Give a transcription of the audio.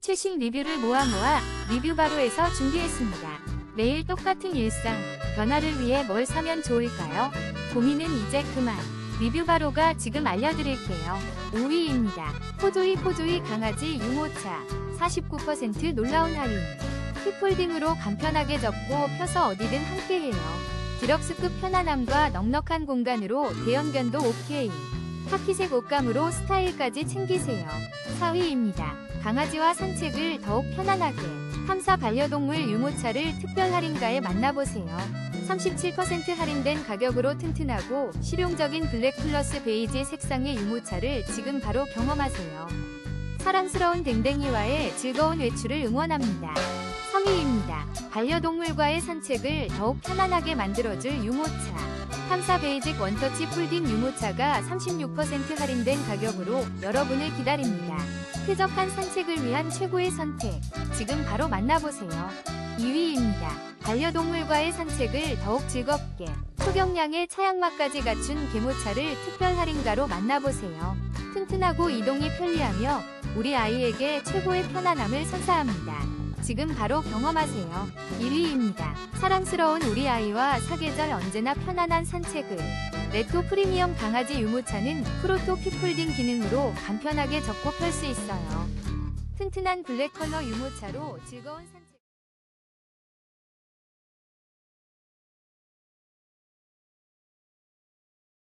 최신 리뷰를 모아 모아 리뷰 바로에서 준비했습니다. 매일 똑같은 일상, 변화를 위해 뭘 사면 좋을까요? 고민은 이제 그만. 리뷰 바로가 지금 알려드릴게요. 5위입니다. 포조이 포조이 강아지 유모차 49% 놀라운 할인. 힙폴딩으로 간편하게 접고 펴서 어디든 함께해요. 디럭스급 편안함과 넉넉한 공간으로 대형견도 오케이. 카키색 옷감으로 스타일까지 챙기세요. 4위입니다. 강아지와 산책을 더욱 편안하게. 탐사 반려동물 유모차를 특별 할인가에 만나보세요. 37% 할인된 가격으로 튼튼하고 실용적인 블랙 플러스 베이지 색상의 유모차를 지금 바로 경험하세요. 사랑스러운 댕댕이와의 즐거운 외출을 응원합니다. 성희입니다. 반려동물과의 산책을 더욱 편안하게 만들어줄 유모차. 탐사 베이직 원터치 폴딩 유모차가 36% 할인된 가격으로 여러분을 기다립니다. 쾌적한 산책을 위한 최고의 선택. 지금 바로 만나보세요. 2위입니다. 반려동물과의 산책을 더욱 즐겁게. 초경량의 차양막까지 갖춘 개모차를 특별 할인가로 만나보세요. 튼튼하고 이동이 편리하며 우리 아이에게 최고의 편안함을 선사합니다. 지금 바로 경험하세요. 1위입니다. 사랑스러운 우리 아이와 사계절 언제나 편안한 산책을. 레토 프리미엄 강아지 유모차는 프로토 픽폴딩 기능으로 간편하게 접고 펼 수 있어요. 튼튼한 블랙 컬러 유모차로 즐거운 산책